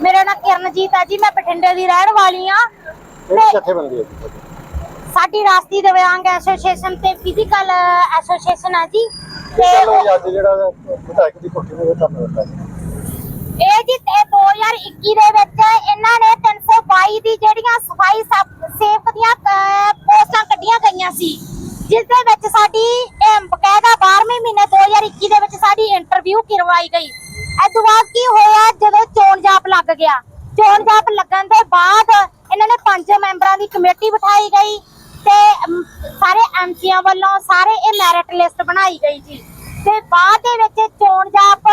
ਮੇਰਾ ਨਾਮ ਕਿਰਨਜੀਤ ਹੈ ਜੀ ਮੈਂ ਬਠਿੰਡੇ ਦੀ ਰਹਿਣ ਵਾਲੀ ਆ। ਜਥੇਬੰਦੀ ਹੈ? ਸਾਡੀ ਰਾਸ਼ਟਰੀ ਦਿਵਿਆਂਗ ਐਸੋਸੀਏਸ਼ਨ ਤੇ ਫਿਜ਼ੀਕਲ ਐਸੋਸੀਏਸ਼ਨ ਹੈ ਜੀ। ਤੇ ਚਲੋ ਜੀ ਅੱਜ ਜਿਹੜਾ ਵਿਧਾਇਕ ਦੀ ਕੋਠੀ ਨੂੰ ਧੰਨਵਾਦ ਦਿੱਤਾ ਜੀ ਇਹ ਜੀ ਤੇ 2021 ਦੇ ਵਿੱਚ ਇਹਨਾਂ ਨੇ 322 ਦੀ ਜਿਹੜੀਆਂ ਸਫ਼ਾਈ ਸੇਵਕ ਦੀਆਂ ਪੋਸਟਾਂ ਕੱਢੀਆਂ ਗਈਆਂ ਸੀ। ਜਿਸ ਦੇ ਵਿੱਚ ਸਾਡੀ ਬਕਾਇਦਾ 12ਵੇਂ ਮਹੀਨੇ 2021 ਦੇ ਵਿੱਚ ਸਾਡੀ ਇੰਟਰਵਿਊ ਕਰਵਾਈ ਗਈ। ਇਹ ਤੋਂ ਬਾਅਦ ਕੀ ਹੋਇਆ? ਜਦੋਂ ਚੋਣ ਜਾਪ ਲੱਗ ਗਿਆ। ਚੋਣ ਜਾਪ ਲੱਗਣ ਦੇ ਬਾਅਦ ਇਹਨਾਂ ਨੇ ਪੰਜ ਮੈਂਬਰਾਂ ਦੀ ਕਮੇਟੀ ਬਿਠਾਈ ਗਈ ਤੇ ਅਮ, ਸਾਰੇ ਐਮਸੀਆਂ ਵੱਲੋਂ ਸਾਰੇ ਇਹ ਮੈਰਿਟ ਲਿਸਟ ਬਣਾਈ ਗਈ ਜੀ। ਤੇ ਬਾਅਦ ਦੇ ਵਿੱਚ ਚੋਣ ਜਾਪ,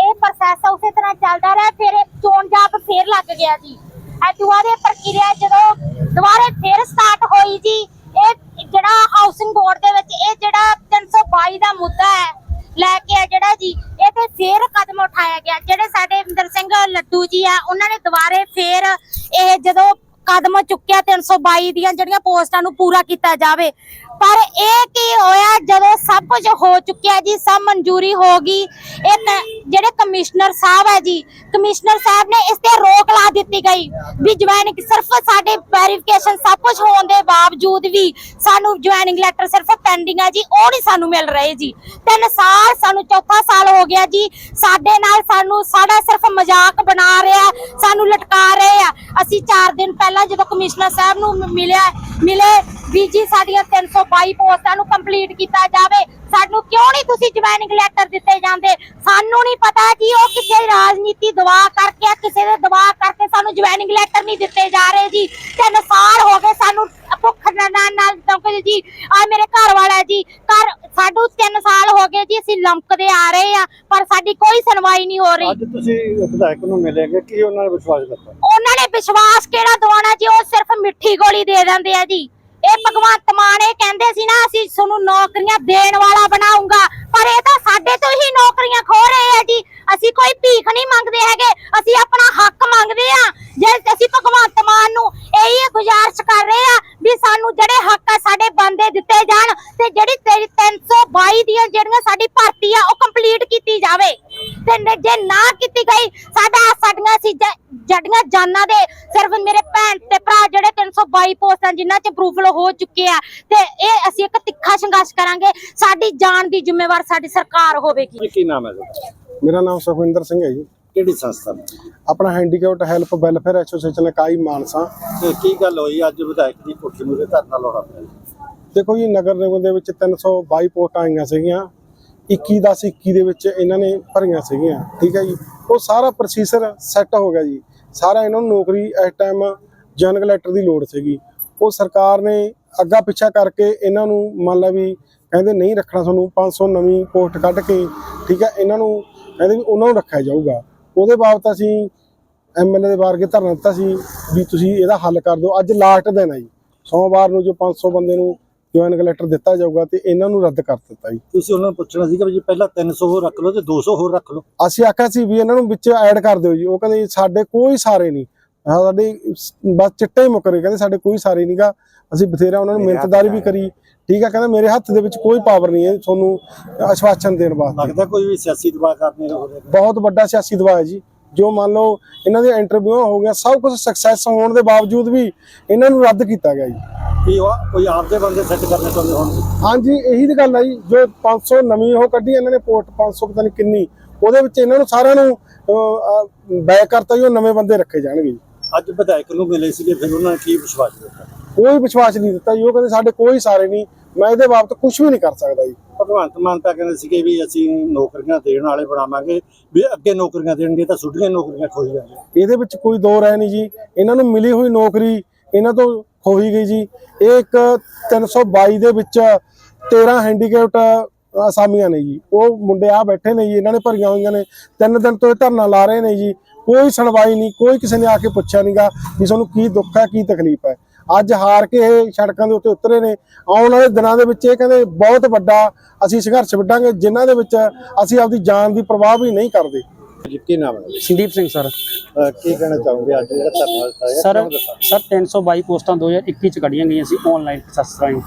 ਇਹ ਪ੍ਰੋਸੈਸ ਉਸੇ ਤਰ੍ਹਾਂ ਚੱਲਦਾ ਰਿਹਾ, ਫਿਰ ਚੋਣ ਜਾਪ ਫੇਰ ਲੱਗ ਗਿਆ ਜੀ। ਇਹ ਦੁਆਰੇ ਪ੍ਰਕਿਰਿਆ ਜਦੋਂ ਦੁਬਾਰੇ ਫੇਰ ਸਟਾਰਟ ਹੋਈ ਜੀ, ਇਹ ਜਿਹੜਾ ਹਾਊਸਿੰਗ ਬੋਰਡ ਦੇ ਵਿੱਚ ਇਹ ਜਿਹੜਾ 322 ਦਾ ਮੁੱਦਾ ਹੈ, ਲੈ ਕੇ ਆ ਜਿਹੜਾ ਜੀ ਇਹ ਤੇ ਫੇਰ ਕਦਮ ਉਠਾਇਆ ਗਿਆ। ਜਿਹੜੇ ਸਾਡੇ ਇੰਦਰ ਸਿੰਘ ਲੱਡੂ ਜੀ ਆ, ਉਹਨਾਂ ਨੇ ਦੁਬਾਰੇ ਫੇਰ ਇਹ ਜਦੋਂ ਕਦਮ ਚੁੱਕਿਆ 322 ਦੀਆਂ ਜਿਹੜੀਆਂ ਪੋਸਟਾਂ ਨੂੰ ਪੂਰਾ ਕੀਤਾ ਜਾਵੇ ਪਰ ਇਹ ਕੀ ਹੋਇਆ? ਜਦੋਂ ਸਭ ਕੁਝ ਹੋ ਚੁੱਕਿਆ ਜੀ, ਸਭ ਮਨਜ਼ੂਰੀ ਹੋ ਗਈ, ਇਹ ਜਿਹੜੇ ਕਮਿਸ਼ਨਰ ਸਾਹਿਬ ਹੈ ਜੀ, ਕਮਿਸ਼ਨਰ ਸਾਹਿਬ ਨੇ ਇਸ ਤੇ ਰੋਕ ਲਾ ਦਿੱਤੀ ਗਈ ਵੀ ਜੁਆਇਨਿੰਗ ਸਿਰਫ ਸਾਡੇ ਵੈਰੀਫਿਕੇਸ਼ਨ ਸਭ ਕੁਝ ਹੋਣ ਦੇ ਬਾਵਜੂਦ ਵੀ ਸਾਨੂੰ ਜੁਆਇਨਿੰਗ ਲੈਟਰ ਸਿਰਫ ਪੈਂਡਿੰਗ ਹੈ ਜੀ, ਉਹ ਨਹੀਂ ਸਾਨੂੰ ਮਿਲ ਰਹੇ ਜੀ। ਤਿੰਨ ਸਾਲ, ਸਾਨੂੰ ਚੌਥਾ ਸਾਲ ਹੋ ਗਿਆ ਜੀ। ਸਾਡੇ ਨਾਲ ਸਾਨੂੰ ਸਾਡਾ ਸਿਰਫ ਮਜ਼ਾਕ ਬਣਾ ਰਿਹਾ, ਸਾਨੂੰ ਲਟਕਾ ਰਹੇ ਆ। ਅਸੀਂ 4 ਦਿਨ ਪਹਿਲਾਂ ਜਦੋਂ ਕਮਿਸ਼ਨਰ ਸਾਹਿਬ ਨੂੰ ਮਿਲਿਆ, ਮਿਲੇ ਵੀ ਜੀ ਸਾਡੀਆਂ 322 ਪੋਸਟਾਂ ਨੂੰ ਕੰਪਲੀਟ ਕੀਤਾ ਜਾਵੇ, ਸਾਨੂੰ ਕਿਉਂ ਨਹੀਂ ਤੁਸੀਂ ਜੁਆਇਨਿੰਗ ਲੈਟਰ ਦਿੱਤੇ ਜਾਂਦੇ? ਸਾਨੂੰ ਨਹੀਂ ਪਤਾ ਜੀ ਉਹ ਕਿਸੇ ਰਾਜਨੀਤੀ ਦਵਾ ਕਰਕੇ ਕਿਸੇ ਦੇ ਦਵਾ ਕਰਕੇ ਸਾਨੂੰ ਜੁਆਇਨਿੰਗ ਲੈਟਰ ਨਹੀਂ ਦਿੱਤੇ ਜਾ ਰਹੇ ਜੀ। ਤਿੰਨ ਸਾਲ ਹੋ ਗਏ ਸਾਨੂੰ ਭੁੱਖ ਨਾਲ ਨਾਲ ਤੰਕ ਜੀ। ਆ ਮੇਰੇ ਘਰ ਵਾਲਾ ਜੀ ਘਰ ਸਾਡੂ 3 ਸਾਲ ਹੋ ਗਏ ਜੀ ਅਸੀਂ ਲੰਕਦੇ ਆ ਰਹੇ ਆ ਪਰ ਸਾਡੀ ਕੋਈ ਸੁਣਵਾਈ ਨਹੀਂ ਹੋ ਰਹੀ। ਅੱਜ ਤੁਸੀਂ ਵਿਧਾਇਕ ਨੂੰ ਮਿਲੇਗੇ ਕੀ ਉਹਨਾਂ ਨੇ ਵਿਸ਼ਵਾਸ ਦਿੱਤਾ? ਉਹਨਾਂ ਨੇ ਵਿਸ਼ਵਾਸ ਕਿਹੜਾ ਦਿਵਾਉਣਾ ਜੀ ਉਹ ਸਿਰਫ ਮਿੱਠੀ ਗੋਲੀ ਦੇ ਦਿੰਦੇ ਆ ਜੀ। ਇਹ ਭਗਵੰਤ ਮਾਨ ਇਹ ਕਹਿੰਦੇ ਸੀ ਨਾ ਅਸੀਂ ਤੁਹਾਨੂੰ ਨੌਕਰੀਆਂ ਦੇਣ ਵਾਲਾ ਬਣਾਉਂਗਾ ਪਰ ਇਹ ਤਾਂ ਸਾਡੇ ਤੋਂ ਹੀ ਨੌਕਰੀਆਂ ਖੋ ਰਹੇ ਆ ਜੀ ਅਸੀਂ ਕੋਈ ਭੀਖ ਨਹੀਂ ਮੰਗਦੇ ਹੈਗੇ ਅਸੀਂ ਆਪਣਾ ਹੱਕ ਮੰਗਦੇ ਆ ਜੇ ਅਸੀਂ ਭਗਵੰਤ ਮਾਨ ਨੂੰ ਇਹੀ ਗੁਜ਼ਾਰਿਸ਼ ਕਰ ਰਹੇ ਆ ਵੀ ਸਾਨੂੰ ਜਿਹੜੇ ਹੱਕ ਆ ਸਾਡੇ ਬੰਦੇ ਦਿੱਤੇ ਜਾਣ ਤੇ ਜਿਹੜੀ ਤੇਰੀ 322 ਦੀਆਂ ਜਿਹੜੀਆਂ ਸਾਡੀ ਭਰਤੀ ਆ ਉਹ ਕੰਪਲੀਟ ਕੀਤੀ ਜਾਵੇ ਤੇ ਨ- ਕੀਤੀ ਗਈ। ਸਾਡਾ ਸਾਡੀਆਂ ਸੀ ਜੜੀਆਂ ਜਾਨਾਂ ਦੇ। ਸਿਰਫ ਮੇਰੇ ਭੈਣ ਤੇ ਭਰਾ ਜਿਹੜੇ 322 ਪੋਸਟਾਂ ਜਿਨ੍ਹਾਂ 'ਚ ਅਪਰੂਵਲ ਹੋ ਚੁੱਕੇ ਆ। ਤੇ ਇਹ ਅਸੀਂ ਇੱਕ ਤਿੱਖਾ ਸੰਘਰਸ਼ ਕਰਾਂਗੇ। ਸਾਡੀ ਜਾਨ ਦੀ ਜ਼ਿੰਮੇਵਾਰ ਸਾਡੀ ਸਰਕਾਰ ਹੋਵੇਗੀ। ਕੀ ਨਾਮ ਹੈ ਤੁਹਾਡਾ? ਮੇਰਾ ਨਾਮ ਸੁਖਵਿੰਦਰ ਸਿੰਘ ਹੈ ਜੀ। ਕਿਹੜੀ ਸੰਸਥਾ? ਆਪਣਾ ਹੈਂਡੀਕੈਪਟ ਹੈਲਪ ਵੈਲਫੇਅਰ ਐਸੋਸੀਏਸ਼ਨ ਇਕਾਈ ਮਾਨਸਾ। ਤੇ ਕੀ ਗੱਲ ਹੋਈ? ਅੱਜ ਵਿਧਾਇਕ ਦੀ ਕੋਠੀ ਨੂੰ ਧਰਨਾ ਲਾਉਣਾ ਪਿਆ। ਦੇਖੋ ਜੀ ਨਗਰ ਨਿਗਮ ਦੇ ਵਿੱਚ 322 ਪੋਸਟਾਂ ਆਈਆਂ ਸੀਗੀਆਂ। 21 10 21 ਦੇ ਵਿੱਚ ਇਹਨਾਂ ਨੇ ਭਰੀਆਂ ਸੀਗੀਆਂ, ਠੀਕ ਹੈ ਜੀ। ਉਹ ਸਾਰਾ ਪ੍ਰੋਸੀਜਰ ਸੈੱਟ ਹੋ ਗਿਆ ਜੀ। ਸਾਰਾ ਇਹਨਾਂ ਨੂੰ ਨੌਕਰੀ ਇਸ ਟਾਈਮ ਜਨਰਲ ਲੈਟਰ ਦੀ ਲੋੜ ਸੀਗੀ। ਉਹ ਸਰਕਾਰ ਨੇ ਅੱਗਾ ਪਿੱਛਾ ਕਰਕੇ ਇਹਨਾਂ ਨੂੰ ਮੰਨ ਲਾ ਵੀ ਕਹਿੰਦੇ ਨਹੀਂ ਰੱਖਣਾ ਤੁਹਾਨੂੰ 500 ਨਵੀਂ ਪੋਸਟ ਕੱਢ ਕੇ, ਠੀਕ ਹੈ, ਇਹਨਾਂ ਨੂੰ ਕਹਿੰਦੇ ਵੀ ਉਹਨਾਂ ਨੂੰ ਰੱਖਿਆ ਜਾਊਗਾ। ਉਹਦੇ ਬਾਬਤ ਅਸੀਂ ਐਮਐਲਏ ਦੇ ਬਾਹਰ ਕੇ ਧਰਨਾ ਦਿੱਤਾ ਸੀ ਵੀ ਤੁਸੀਂ ਇਹਦਾ ਹੱਲ ਕਰ ਦਿਓ। ਅੱਜ ਲਾਸਟ ਦਿਨ ਹੈ ਜੀ। ਸੋਮਵਾਰ ਨੂੰ ਜੋ 500 ਬੰਦੇ ਨੂੰ ਜੁਆਇਨ ਕਲੈਕਟਰ ਦਿੱਤਾ ਜਾਊਗਾ ਤੇ ਇਹਨਾਂ ਨੂੰ ਰੱਦ ਕਰ ਦਿੱਤਾ ਜੀ। ਤੁਸੀਂ ਉਹਨਾਂ ਨੂੰ ਪੁੱਛਣਾ ਸੀਗਾ ਵੀ ਜੀ ਪਹਿਲਾਂ 300 ਹੋਰ ਰੱਖ ਲਓ ਤੇ 200 ਹੋਰ ਰੱਖ ਲਓ। ਅਸੀਂ ਆਖਿਆ ਸੀ ਵੀ ਇਹਨਾਂ ਨੂੰ ਵਿੱਚ ਐਡ ਕਰ ਦਿਓ ਜੀ। ਉਹ ਕਹਿੰਦੇ ਸਾਡੇ ਕੋਈ ਸਾਰੇ ਨਹੀਂ। ਸਾਡੇ ਬਸ ਚਿੱਟੇ ਹੀ ਮੁੱਕਰੇ ਕਹਿੰਦੇ ਸਾਡੇ ਕੋਈ ਸਾਰੇ ਨਹੀਂਗਾ ਅਸੀਂ ਬਥੇਰਾ ਉਹਨਾਂ ਨੂੰ ਮਿਹਨਤਦਾਰੀ ਵੀ ਕਰੀ। ਠੀਕ ਆ ਕਹਿੰਦਾ ਮੇਰੇ ਹੱਥ ਦੇ ਵਿੱਚ ਕੋਈ ਪਾਵਰ ਨਹੀਂ ਹੈ ਤੁਹਾਨੂੰ ਆਸ਼ਵਾਸਨ ਦੇਣ ਵਾਸਤੇ। ਲੱਗਦਾ ਕੋਈ ਵੀ ਸਿਆਸੀ ਦਬਾਅ ਕਰਨੇ ਹੋ ਰਿਹਾ। ਬਹੁਤ ਵੱਡਾ ਸਿਆਸੀ ਦਬਾਅ ਹੈ ਜੀ। ਜੋ ਮੰਨ ਲਓ ਇਹਨਾਂ ਦੇ ਇੰਟਰਵਿਊ ਹੋ ਗਿਆ ਸਭ ਕੁਝ ਸਕਸੈਸ ਹੋਣ ਦੇ ਬਾਵਜੂਦ ਵੀ ਇਹਨਾਂ ਨੂੰ ਰੱਦ ਕੀਤਾ ਗਿਆ ਜੀ। ਕੀ ਉਹ ਕੋਈ ਆਪਦੇ ਬੰਦੇ ਸੈੱਟ ਕਰਨੇ ਚਾਹੁੰਦੇ ਹੋਣ ਹਾਂਜੀ ਇਹੀ ਤਾਂ ਗੱਲ ਹੈ ਜੀ ਜੋ 500 ਨਵੀਂ ਉਹ ਕੱਢੀ ਇਹਨਾਂ ਨੇ ਪੋਸਟ 500 ਪਤਾ ਨਹੀਂ ਕਿੰਨੀ ਉਹਦੇ ਵਿੱਚ ਇਹਨਾਂ ਨੂੰ ਸਾਰਿਆਂ ਨੂੰ ਬੈਕ ਕਰਤਾ ਜੀ ਉਹ ਨਵੇਂ ਬੰਦੇ ਰੱਖੇ ਜਾਣਗੇ ਜੀ। ਅੱਜ ਵਿਧਾਇਕ ਨੂੰ ਮਿਲੇ ਸੀਗੇ ਫਿਰ ਉਹਨਾਂ ਨੇ ਕੀ ਵਿਸ਼ਵਾਸ ਦਿੱਤਾ? ਕੋਈ ਵਿਸ਼ਵਾਸ ਨਹੀਂ ਦਿੱਤਾ ਜੀ ਉਹ ਕਹਿੰਦੇ ਸਾਡੇ ਕੋਈ ਸਾਰੇ ਨਹੀਂ ਮੈਂ ਇਹਦੇ ਬਾਬਤ ਕੁਝ ਵੀ ਨਹੀਂ ਕਰ ਸਕਦਾ ਜੀ। ਭਗਵੰਤ ਮਾਨ ਤਾਂ ਕਹਿੰਦੇ ਸੀਗੇ ਵੀ ਅਸੀਂ ਨੌਕਰੀਆਂ ਦੇਣ ਵਾਲੇ ਬਣਾਵਾਂਗੇ, ਵੀ ਅੱਗੇ ਨੌਕਰੀਆਂ ਦੇਣਗੇ ਤਾਂ ਛੁੱਟੀਆਂ ਨੌਕਰੀਆਂ ਖੋਈ ਜਾਣਗੀਆਂ ਇਹਦੇ ਵਿੱਚ ਕੋਈ ਦੋ ਰਾਏ ਨਹੀਂ ਜੀ। ਇਹਨਾਂ ਨੂੰ ਮਿਲੀ ਹੋਈ ਨੌਕਰੀ, ਇਹਨਾਂ ਤੋਂ ਖੋਈ ਗਈ ਜੀ। ਇਹ ਇੱਕ 322 ਦੇ ਵਿੱਚ 13 ਹੈਂਡੀਕੈਪਟ ਅਸਾਮੀਆਂ ਨੇ ਜੀ। ਉਹ ਮੁੰਡੇ ਆ ਬੈਠੇ ਨੇ ਜੀ, ਇਹਨਾਂ ਨੇ ਭਰੀਆਂ ਹੋਈਆਂ ਨੇ। ਤਿੰਨ ਦਿਨ ਤੋਂ ਇਹ ਧਰਨਾ ਲਾ ਰਹੇ ਨੇ ਜੀ। ਕੋਈ ਸੁਣਵਾਈ ਨਹੀਂ, ਕੋਈ ਕਿਸੇ ਨੇ ਆ ਕੇ ਪੁੱਛਿਆ ਨਹੀਂਗਾ ਵੀ ਤੁਹਾਨੂੰ ਕੀ ਦੁੱਖ ਹੈ, ਕੀ ਤਕਲੀਫ ਹੈ। ਅੱਜ ਹਾਰ ਕੇ ਇਹ ਸੜਕਾਂ ਦੇ ਉੱਤੇ ਉਤਰੇ ਨੇ। ਆਉਣ ਵਾਲੇ ਦਿਨਾਂ ਦੇ ਵਿੱਚ ਇਹ ਕਹਿੰਦੇ ਬਹੁਤ ਵੱਡਾ ਅਸੀਂ ਸੰਘਰਸ਼ ਵਿੱਢਾਂਗੇ ਜਿਨ੍ਹਾਂ ਦੇ ਵਿੱਚ ਅਸੀਂ ਆਪਦੀ ਜਾਨ ਦੀ ਪਰਵਾਹ ਵੀ ਨਹੀਂ ਕਰਦੇ। ਜੀ ਕੀ ਨਾਮ ਹੈ? ਸੰਦੀਪ ਸਿੰਘ ਸਰ। ਕੀ ਕਹਿਣਾ ਚਾਹੋਗੇ ਅੱਜ? ਜਿਹੜਾ ਧਰਨਾ ਦਿੱਤਾ ਹੈ ਸਰ? ਸਰ 322 ਪੋਸਟਾਂ 2021 ਚ ਕੱਢੀਆਂ ਗਈਆਂ ਸੀ ਆਨਲਾਈਨ ਪ੍ਰੋਸੈਸ ਰਾਹੀਂ।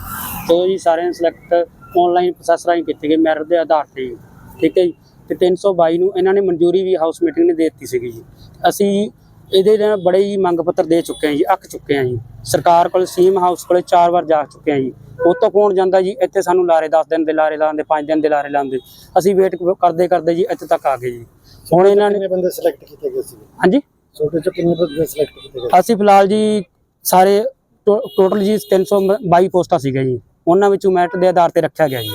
ਤੇ ਜੀ ਸਾਰਿਆਂ ਨੂੰ ਸਿਲੈਕਟ ਆਨਲਾਈਨ ਪ੍ਰੋਸੈਸ ਰਾਹੀਂ ਕੀਤੇ ਗਏ ਮੈਰਿਟ ਦੇ ਆਧਾਰ ਤੇ। ਠੀਕ ਹੈ ਜੀ? ਤੇ 322 ਨੂੰ ਇਹਨਾਂ ਨੇ ਮਨਜ਼ੂਰੀ ਵੀ ਹਾਊਸ ਮੀਟਿੰਗ ਨੇ ਦੇ ਦਿੱਤੀ ਸੀਗੀ ਜੀ। ਅਸੀਂ ਇਹਦੇ ਨਾਲ ਬੜੇ ਹੀ ਮੰਗ ਪੱਤਰ ਦੇ ਚੁੱਕੇ ਹਾਂ ਜੀ ਅੱਕ ਚੁੱਕੇ ਹਾਂ ਜੀ। ਸਰਕਾਰ ਕੋਲ ਸੀਮ ਹਾਊਸ ਕੋਲੇ ਚਾਰ ਵਾਰ ਜਾ ਚੁੱਕੇ ਹਾਂ ਜੀ। ਉਹ ਤੋਂ ਕੌਣ ਜਾਂਦਾ ਜੀ? ਇੱਥੇ ਸਾਨੂੰ ਲਾਰੇ 10 ਦਿਨ ਦੇ ਲਾਰੇ ਲਾਉਂਦੇ 5 ਦਿਨ ਦੇ ਲਾਰੇ ਲਾਉਂਦੇ। ਅਸੀਂ ਵੇਟ ਕਰਦੇ ਕਰਦੇ ਜੀ ਇੱਥੇ ਤੱਕ ਆ ਗਏ ਜੀ। ਹੁਣ ਇਹਨਾਂ ਨੇ ਬੰਦੇ ਸਿਲੈਕਟ ਕੀਤੇ ਗਏ ਸੀ ਹਾਂਜੀ? ਛੋਟੇ ਚ ਕਿੰਨੇ ਬੰਦੇ ਸਿਲੈਕਟ ਕੀਤੇ ਗਏ? ਅਸੀਂ ਫਿਲਹਾਲ ਜੀ ਸਾਰੇ ਟੋਟਲ ਜੀ 322 ਪੋਸਟਾਂ ਸੀਗੀਆਂ ਜੀ। ਉਹਨਾਂ ਵਿੱਚੋਂ ਮੈਰਿਟ ਦੇ ਆਧਾਰ ਤੇ ਰੱਖਿਆ ਗਿਆ ਜੀ।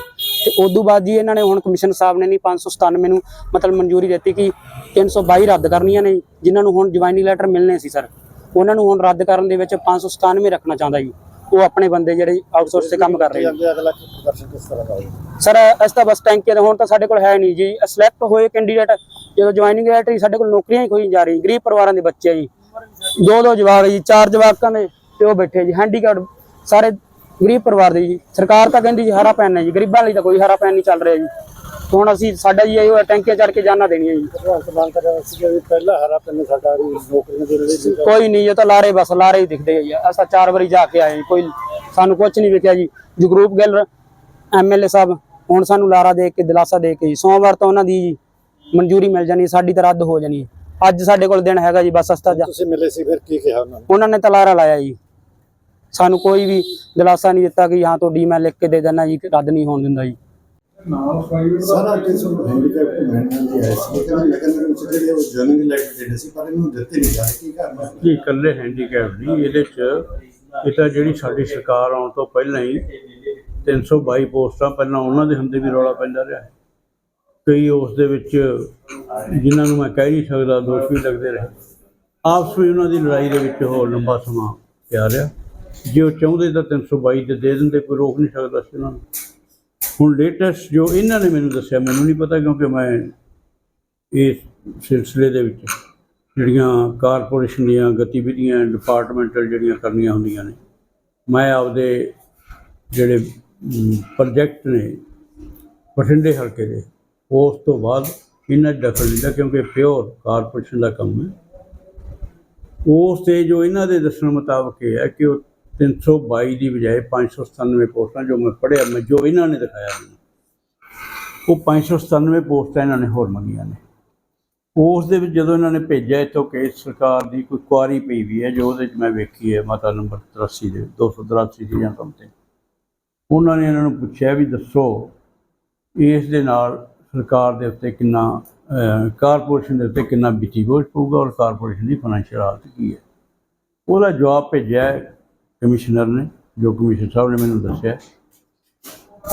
ਤੇ ਉਦੋਂ ਬਾਅਦ ਜੀ ਇਹਨਾਂ ਨੇ ਹੁਣ ਕਮਿਸ਼ਨ ਸਾਹਿਬ ਨੇ ਨਹੀਂ 597 ਨੂੰ ਮਤਲਬ ਮਨਜ਼ੂਰੀ ਦਿੱਤੀ ਕਿ 322 ਰੱਦ ਕਰਨੀਆਂ ਨੇ ਜਿਨ੍ਹਾਂ ਨੂੰ ਹੁਣ ਜੁਆਇਨਿੰਗ ਲੈਟਰ ਮਿਲਨੇ ਸੀ ਸਰ। ਉਹਨਾਂ ਨੂੰ ਹੁਣ ਰੱਦ ਕਰਨ ਦੇ ਵਿੱਚ 597 ਰੱਖਣਾ ਚਾਹੁੰਦਾ ਜੀ। ਉਹ ਆਪਣੇ ਬੰਦੇ ਜਿਹੜੇ ਆਊਟਸੋਰਸ ਤੇ ਕੰਮ ਕਰ ਰਹੇ ਨੇ। ਜਾਂਦੇ ਅਗਲਾ ਕੀ ਪ੍ਰਦਰਸ਼ਨ ਕਿਸ ਤਰ੍ਹਾਂ ਦਾ ਹੋਊਗਾ ਸਰ ਇਸ ਤਾਂ ਬਸ ਟੈਂਕੀ ਦਾ ਹੁਣ ਤਾਂ ਸਾਡੇ ਕੋਲ ਹੈ ਨਹੀਂ ਜੀ। ਸਿਲੈਕਟ ਹੋਏ ਕੈਂਡੀਡੇਟ ਜਦੋਂ ਜੁਆਇਨਿੰਗ ਲੈਟਰ ਹੀ ਸਾਡੇ ਕੋਲ ਨੌਕਰੀਆਂ ਹੀ ਖੋਈ ਜਾ ਰਹੀ ਗਰੀਬ ਪਰਿਵਾਰਾਂ ਦੇ ਬੱਚੇ ਜੀ। ਦੋ ਦੋ ਜਵਾਕ ਜੀ ਚਾਰ ਜਵਾਕਾਂ ਦੇ ਪਿਓ ਬੈਠੇ ਜੀ। ਹੈਂਡੀਕੈਪ ਸਾਰੇ ਗਰੀਬ ਪਰਿਵਾਰ ਦੇ ਜੀ। ਸਰਕਾਰ ਤਾਂ ਕਹਿੰਦੀ ਜੀ ਹਰਾ ਪੈਨ ਹੈ ਜੀ ਗਰੀਬਾਂ ਲਈ ਤਾਂ ਕੋਈ ਹਰਾ ਪੈਨ ਨਹੀਂ ਚੱਲ ਰਿਹਾ ਜੀ। ਹੁਣ ਅਸੀਂ ਸਾਡਾ ਜੀ ਇਹ ਟੈਂਕੀਆਂ ਚੜ ਕੇ ਜਾਨਾ ਦੇਣੀਆਂ ਜੀ। ਭਗਵੰਤ ਮਾਨ ਕਰ ਰਿਹਾ ਸੀ ਕਿ ਪਹਿਲਾ ਹਰਾ ਪੈਨ ਸਾਡਾ ਵੀ ਨੌਕਰੀਆਂ ਦੇ ਲਈ ਸੀਗਾ। ਕੋਈ ਨਹੀਂ ਇਹ ਤਾਂ ਲਾਰੇ ਬਸ ਲਾਰੇ ਹੀ ਦਿਖਦੇ ਆ ਜੀ। ਅਸਾਂ ਚਾਰ ਵਾਰੀ ਜਾ ਕੇ ਆਏ ਕੋਈ ਸਾਨੂੰ ਕੁਝ ਨਹੀਂ ਵਿਕਿਆ ਜੀ। ਜਗਰੂਪ ਗਿੱਲ ਐਮਐਲਏ ਸਾਹਿਬ ਹੁਣ ਸਾਨੂੰ ਲਾਰਾ ਦੇ ਕੇ ਦਿਲਾਸਾ ਦੇ ਕੇ ਜੀ। ਸੋਮਵਾਰ ਤੋਂ ਉਹਨਾਂ ਦੀ ਮਨਜ਼ੂਰੀ ਮਿਲ ਜਾਣੀ ਸਾਡੀ ਤਾਂ ਰੱਦ ਹੋ ਜਾਣੀ। ਅੱਜ ਸਾਡੇ ਕੋਲ ਦਿਨ ਹੈਗਾ ਜੀ ਬਸ ਅਸਤਾ ਤੁਸੀਂ ਮਿਲੇ ਸੀ ਫਿਰ ਕੀ ਕਿਹਾ ਉਹਨਾਂ ਨੇ? ਉਹਨਾਂ ਨੇ ਤਾਂ ਲਾਰਾ ਲਾਇਆ ਜੀ। ਸਾਨੂੰ ਕੋਈ ਵੀ ਦਿਲਾਸਾ ਨਹੀਂ ਦਿੱਤਾ ਕਿ ਹਾਂ ਤੁਹਾਡੀ ਮੈਂ ਲਿਖ ਕੇ ਦੇ ਦਿੰਦਾ ਜੀ ਰੱਦ ਨਹੀਂ ਹੋਣ ਦਿੰਦਾ ਜੀ। ਸਾਰਾ ਕਿਸ ਨੂੰ ਹੈਂਡੀਕੈਪ ਮੈਨਾਂ ਦੀ ਆਇਆ ਸੀ। ਕਿ ਨਗਰ ਨਿਗਮ ਚ ਜਿਹੜੇ ਉਹ ਜਨਰਲ ਲੈਟਰ ਦੇਣੇ ਸੀ ਪਰ ਇਹਨੂੰ ਦਿੱਤੇ ਨਹੀਂ ਜਾ ਰਹੇ ਕੀ ਕਰਨਾ? ਜੀ ਇਕੱਲੇ ਹੈਂਡੀਕੈਪ ਨਹੀਂ ਇਹਦੇ ਚ ਇਹ ਤਾਂ ਜਿਹੜੀ ਸਾਡੀ ਸਰਕਾਰ ਆਉਣ ਤੋਂ ਪਹਿਲਾਂ ਹੀ 322 ਪੋਸਟਾਂ ਪਹਿਲਾਂ ਉਹਨਾਂ ਦੇ ਹੁੰਦੇ ਵੀ ਰੌਲਾ ਪੈਂਦਾ ਰਿਹਾ। ਹੈ ਕਈ ਉਸ ਦੇ ਵਿੱਚ ਜਿਨ੍ਹਾਂ ਨੂੰ ਮੈਂ ਕਹਿ ਨਹੀਂ ਸਕਦਾ ਦੋਸ਼ ਵੀ ਲੱਗਦੇ ਰਹੇ। ਆਪਸ ਵਿੱਚ ਉਹਨਾਂ ਦੀ ਲੜਾਈ ਦੇ ਵਿੱਚ ਉਹ ਲੰਬਾ ਸਮਾਂ ਪਿਆ ਰਿਹਾ। ਜੇ ਉਹ ਚਾਹੁੰਦੇ ਤਾਂ 322 ਦੇ ਦੇ ਦਿੰਦੇ, ਕੋਈ ਰੋਕ ਨਹੀਂ ਸਕਦਾ ਸੀ ਉਹਨਾਂ ਨੂੰ। ਹੁਣ ਲੇਟੈਸਟ ਜੋ ਇਹਨਾਂ ਨੇ ਮੈਨੂੰ ਦੱਸਿਆ, ਮੈਨੂੰ ਨਹੀਂ ਪਤਾ ਕਿਉਂਕਿ ਮੈਂ ਇਸ ਸਿਲਸਿਲੇ ਦੇ ਵਿੱਚ ਜਿਹੜੀਆਂ ਕਾਰਪੋਰੇਸ਼ਨ ਦੀਆਂ ਗਤੀਵਿਧੀਆਂ ਡਿਪਾਰਟਮੈਂਟਲ ਜਿਹੜੀਆਂ ਕਰਨੀਆਂ ਹੁੰਦੀਆਂ ਨੇ, ਮੈਂ ਆਪਦੇ ਜਿਹੜੇ ਪ੍ਰੋਜੈਕਟ ਨੇ ਬਠਿੰਡੇ ਹਲਕੇ ਦੇ, ਉਸ ਤੋਂ ਬਾਅਦ ਇਹਨਾਂ 'ਚ ਦਖਲ ਲਿੱਤਾ ਕਿਉਂਕਿ ਪਿਓਰ ਕਾਰਪੋਰੇਸ਼ਨ ਦਾ ਕੰਮ ਹੈ। ਉਸ ਤੇ ਜੋ ਇਹਨਾਂ ਦੇ ਦੱਸਣ ਮੁਤਾਬਕ ਇਹ ਹੈ ਕਿ ਉਹ 322 ਦੀ ਬਜਾਏ 597 ਪੋਸਟਾਂ ਜੋ ਮੈਂ ਪੜ੍ਹਿਆ, ਮੈਂ ਜੋ ਇਹਨਾਂ ਨੇ ਦਿਖਾਇਆ ਮੈਨੂੰ, ਉਹ 597 ਪੋਸਟਾਂ ਇਹਨਾਂ ਨੇ ਹੋਰ ਮੰਗੀਆਂ ਨੇ। ਉਸ ਦੇ ਵਿੱਚ ਜਦੋਂ ਇਹਨਾਂ ਨੇ ਭੇਜਿਆ, ਇੱਥੋਂ ਕੇਸ ਸਰਕਾਰ ਦੀ ਕੋਈ ਕੁਆਰੀ ਪਈ ਵੀ ਹੈ, ਜੋ ਉਹਦੇ 'ਚ ਮੈਂ ਵੇਖੀ ਹੈ, ਮਾਤਾ ਨੰਬਰ 83 ਦੇ 283 ਦੀ ਜਾਂ ਸਮਥਿੰਗ ਉਹਨਾਂ ਨੇ ਇਹਨਾਂ ਨੂੰ ਪੁੱਛਿਆ ਵੀ ਦੱਸੋ, ਇਸ ਦੇ ਨਾਲ ਸਰਕਾਰ ਦੇ ਉੱਤੇ ਕਿੰਨਾ ਕਾਰਪੋਰੇਸ਼ਨ ਦੇ ਉੱਤੇ ਕਿੰਨਾ ਵਿੱਤੀ ਬੋਝ ਪਊਗਾ ਔਰ ਕਾਰਪੋਰੇਸ਼ਨ ਦੀ ਫਾਈਨੈਂਸ਼ੀਅਲ ਹਾਲਤ ਕੀ ਹੈ। ਉਹਦਾ ਜਵਾਬ ਭੇਜਿਆ ਕਮਿਸ਼ਨਰ ਨੇ, ਜੋ ਕਮਿਸ਼ਨਰ ਸਾਹਿਬ ਨੇ ਮੈਨੂੰ ਦੱਸਿਆ।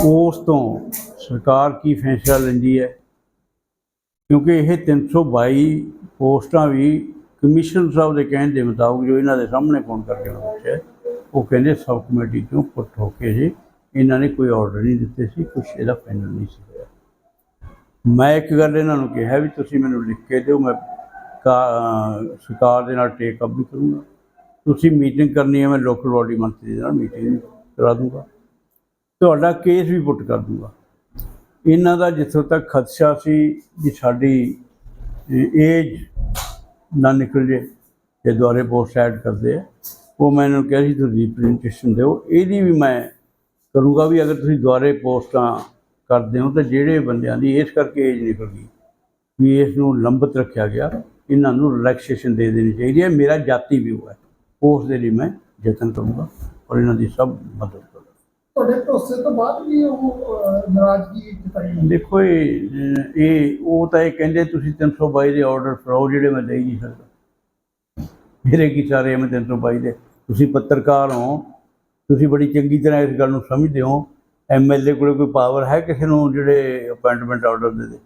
ਉਸ ਤੋਂ ਸਰਕਾਰ ਕੀ ਫੈਸਲਾ ਲੈਂਦੀ ਹੈ? ਕਿਉਂਕਿ ਇਹ 322 ਪੋਸਟਾਂ ਵੀ ਕਮਿਸ਼ਨਰ ਸਾਹਿਬ ਦੇ ਕਹਿਣ ਦੇ ਮੁਤਾਬਕ ਜੋ ਇਹਨਾਂ ਦੇ ਸਾਹਮਣੇ ਫੋਨ ਕਰਕੇ ਉਹਨਾਂ ਪੁੱਛਿਆ, ਉਹ ਕਹਿੰਦੇ ਸਬ ਕਮੇਟੀ ਚੋਂ ਪੁੱਟ ਹੋ ਕੇ ਜੀ ਇਹਨਾਂ ਨੇ ਕੋਈ ਆਰਡਰ ਨਹੀਂ ਦਿੱਤੇ ਸੀ ਕੁਝ ਇਹਦਾ ਫਾਈਨਲ ਨਹੀਂ ਸੀ ਹੋਇਆ। ਮੈਂ ਇੱਕ ਗੱਲ ਇਹਨਾਂ ਨੂੰ ਕਿਹਾ ਵੀ ਤੁਸੀਂ ਮੈਨੂੰ ਲਿਖ ਕੇ ਦਿਓ, ਮੈਂ ਕਾ- ਸਰਕਾਰ ਦੇ ਨਾਲ ਟੇਕ ਅਪ ਵੀ ਕਰੂੰਗਾ। ਤੁਸੀਂ ਮੀਟਿੰਗ ਕਰਨੀ ਹੈ, ਮੈਂ ਲੋਕਲ ਬਾਡੀ ਮੰਤਰੀ ਦੇ ਨਾਲ ਮੀਟਿੰਗ ਕਰਾ ਦੂੰਗਾ। ਤੁਹਾਡਾ ਕੇਸ ਵੀ ਪੁੱਟ ਕਰ ਦੂੰਗਾ। ਇਹਨਾਂ ਦਾ ਜਿੱਥੋਂ ਤੱਕ ਖਦਸ਼ਾ ਸੀ ਵੀ ਸਾਡੀ ਏਜ ਨਾ ਨਿਕਲ ਜੇ ਜੇ ਦੁਆਰੇ ਪੋਸਟ ਐਡ ਕਰਦੇ ਆ, ਉਹ ਮੈਂ ਇਹਨਾਂ ਨੂੰ ਕਿਹਾ ਸੀ, ਤੁਸੀਂ ਰਿਪਰੈਜ਼ੈਂਟੇਸ਼ਨ ਦਿਓ। ਇਹਦੀ ਵੀ ਮੈਂ ਕਰੂੰਗਾ ਵੀ ਅਗਰ ਤੁਸੀਂ ਦੁਆਰੇ ਪੋਸਟਾਂ ਕਰਦੇ ਹੋ, ਤਾਂ ਜਿਹੜੇ ਬੰਦਿਆਂ ਦੀ ਇਸ ਕਰਕੇ ਏਜ ਨਿਕਲ ਗਈ, ਵੀ ਇਸ ਨੂੰ ਲੰਬਤ ਰੱਖਿਆ ਗਿਆ, ਇਹਨਾਂ ਨੂੰ ਰਿਲੈਕਸੇਸ਼ਨ ਦੇ ਦੇਣੀ ਚਾਹੀਦੀ ਹੈ। ਮੇਰਾ ਜਾਤੀ ਵਿਊ ਹੈ। ਉਸ ਦੇ ਲਈ ਮੈਂ ਯਤਨ ਕਰੂੰਗਾ ਔਰ ਇਹਨਾਂ ਦੀ ਸਭ ਮਦਦ ਕਰਾਂਗਾ। ਤੁਹਾਡੇ ਭਰੋਸੇ ਤੋਂ ਬਾਅਦ ਵੀ ਉਹ ਨਾਰਾਜ਼ਗੀ ਜਤਾਈ। ਦੇਖੋ ਇਹ ਇਹ ਉਹ ਤਾਂ ਇਹ ਕਹਿੰਦੇ ਤੁਸੀਂ 322 ਦੇ ਆਰਡਰ ਫਰਾਓ ਜਿਹੜੇ ਮੈਂ ਦੇ ਨਹੀਂ ਸਕਦਾ। ਮੇਰੇ ਕੀ ਸਾਰੇ ਮੈਂ 322 ਦੇ। ਤੁਸੀਂ ਪੱਤਰਕਾਰ ਹੋ ਤੁਸੀਂ ਬੜੀ ਚੰਗੀ ਤਰ੍ਹਾਂ ਇਸ ਗੱਲ ਨੂੰ ਸਮਝਦੇ ਹੋ। ਐਮਐਲਏ ਕੋਲ ਕੋਈ ਪਾਵਰ ਹੈ ਕਿਸੇ ਨੂੰ ਜਿਹੜੇ ਅਪਾਇੰਟਮੈਂਟ ਆਰਡਰ ਦੇ ਦੇ?